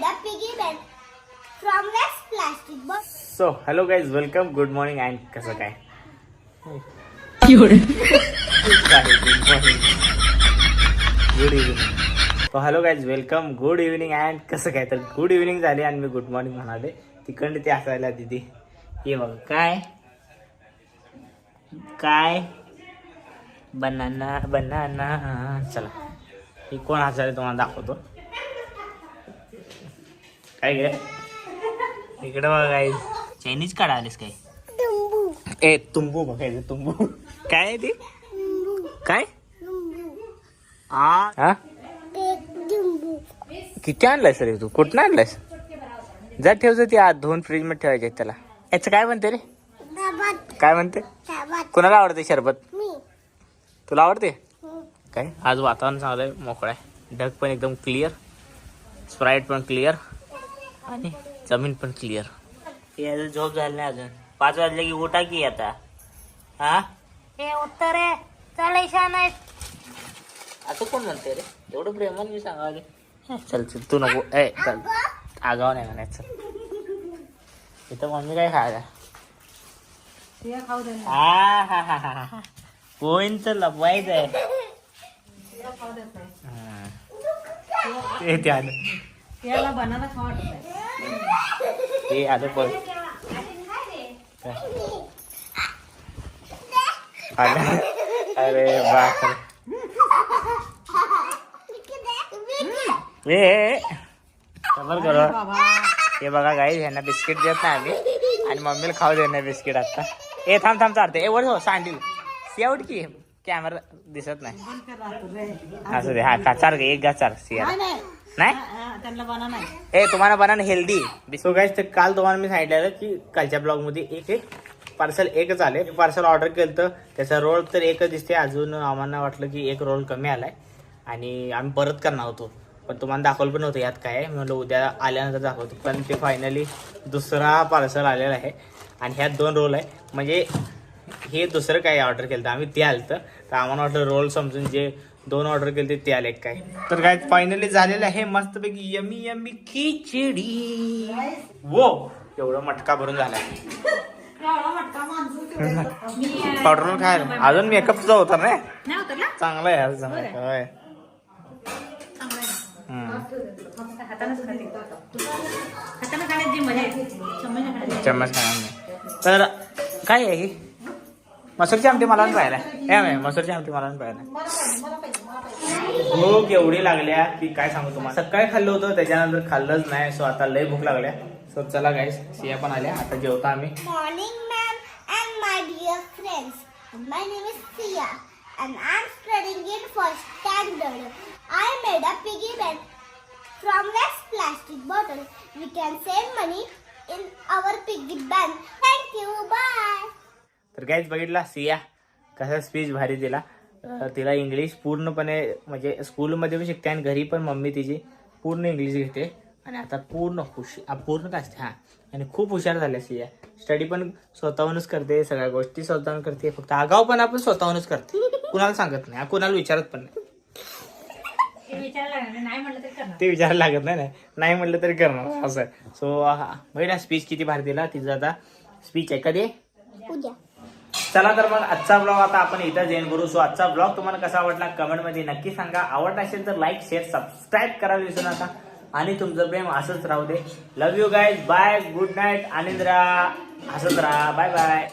made a piggy bank from less plastic box. So hello guys welcome good morning and कसं काय good evening hello guys welcome good evening and कसं काय तर good evening झाली आणि मी good morning म्हणाले. तिकडे ते असायला दिदी हे बघ काय? काय? बनाना बनाना चला. ही कोण हसायला तुम्हाला दाखवतो? काय गे? इकडे बघा काय चायनीज काढा आलीस काय? ए तुंबू बघायचं तुंबू. काय आहे ते? काय? आ? हा? किती आणलायस रे तू? कुठं आणलायस? जा ठेवचं ती आत धुवून फ्रीजमध्ये ठेवायचे त्याला. याचं काय म्हणते रे? काय म्हणते? कोणाला आवडते शरबत? मी. तुला आवडते? काय? आज वातावरण चांगलं आहे मोकळं आहे. ढग पण एकदम क्लिअर स्प्राईट पण क्लिअर आणि जमीन पण क्लिअर याचं झोप झाली नाही अजून. पाच वाजले की उठा की आता. हा? हे उत्तर रे. चल ईशान असं कोण म्हणते रे? एवढं प्रेमाने मी सांगावले. चल चल तू नको. ए चल. आगाव नाही म्हणायचं. इथं मम्मी काय खायला? हा हा हा हा हा. कोण तर लपवायचं आहे. ते ते आलं याला बनाना खावा हे नाही. ते आलं पण. अरे बापरे ए, ए करो. हे बघा गाई ह्यांना बिस्किट देत नाही आम्ही. आणि मम्मीला खाऊ देत बिस्किट आता. ए थांब थांब चालते ए वर हो सांडील. शेवट की. कॅमेरा दिसत नाही. असं दे. हा का चार ग एक गा चार सिया नाही त्यांना नाही ए तुम्हाला बनाना हेल्दी सो गाईज ते काल तुम्हाला मी सांगितलेलं की कालच्या ब्लॉगमध्ये एक एक पार्सल एकच आले. पार्सल ऑर्डर केलं तर त्याचा रोल तर एकच दिसते अजून आम्हाला वाटलं की एक रोल कमी आलाय. आणि आम्ही परत करणार होतो. पण तुम्हाला दाखवलं पण नव्हतं यात काय आहे. म्हणलं उद्या आल्यानंतर दाखवतो. पण ते फायनली दुसरा पार्सल आलेला आहे. आणि ह्यात दोन रोल आहे. म्हणजे हे दुसरं काय ऑर्डर केलं आम्ही ते आलं तर आम्हाला वाटलं रोल समजून जे दोन ऑर्डर केले ते आले काय. तर काय फायनली झालेलं आहे मस्तपैकी यमी यमी खिचडी. वो एवढा मटका भरून झाला पावडर खायला. अजून मेकअपचा होता ना? चांगला आहे. होय. चम्मचनं खाण्याची चम्मच खाणार नाही. तर काय आहे हे? मसूरच्या आमटी मला पाहिलाय. एम मसूरच्या आमटी मला पाहिलाय. भूक एवढी लागल्या की काय सांगू तुम्हाला? सकाळ खाल्लं होतं त्याच्यानंतर खाल्लंच नाही सो आता लय भूक लागल्या. सो चला गाईस सिया पण आल्या. आता जेवतो आम्ही. Morning ma'am and my dear friends my name is Siya and I am studying in first standard I made a piggy bag from waste plastic bottle we can save money in our piggy bag thank you bye तर काहीच बघितला? सिया कसा speech भारी दिला. तिला English पूर्णपणे म्हणजे स्कूलमध्ये पण शिकते आणि घरी पण मम्मी तिची पूर्ण इंग्लिश घेते. आणि आता पूर्ण हुश पूर्ण काय असते हां. आणि खूप हुशार झाल्या सिया. स्टडी पण स्वतःहूनच करते सगळ्या गोष्टी स्वतःहून करते. फक्त आगाव पण आपण स्वतःहूनच करते. कुणाला सांगत नाही कुणाला विचारत पण नाही. हे ते विचारायला लागत नाही ना नाही म्हटलं तरी करणार असं सो बघितला स्पीच किती भारी दिला. तिचा आता स्पीच आहे कधी चला तर मग आजचा ब्लॉग आता आपण इथं एंड करू. सो आजचा ब्लॉग तुम्हाला कसा आवडला कमेंटमध्ये नक्की सांगा. आवडला असेल तर लाईक शेअर सबस्क्राईब करायला विसरू नका. आणि तुमचं प्रेम असंच राहू दे. Love you guys bye good night आनंद राहा हसत राहा. Bye bye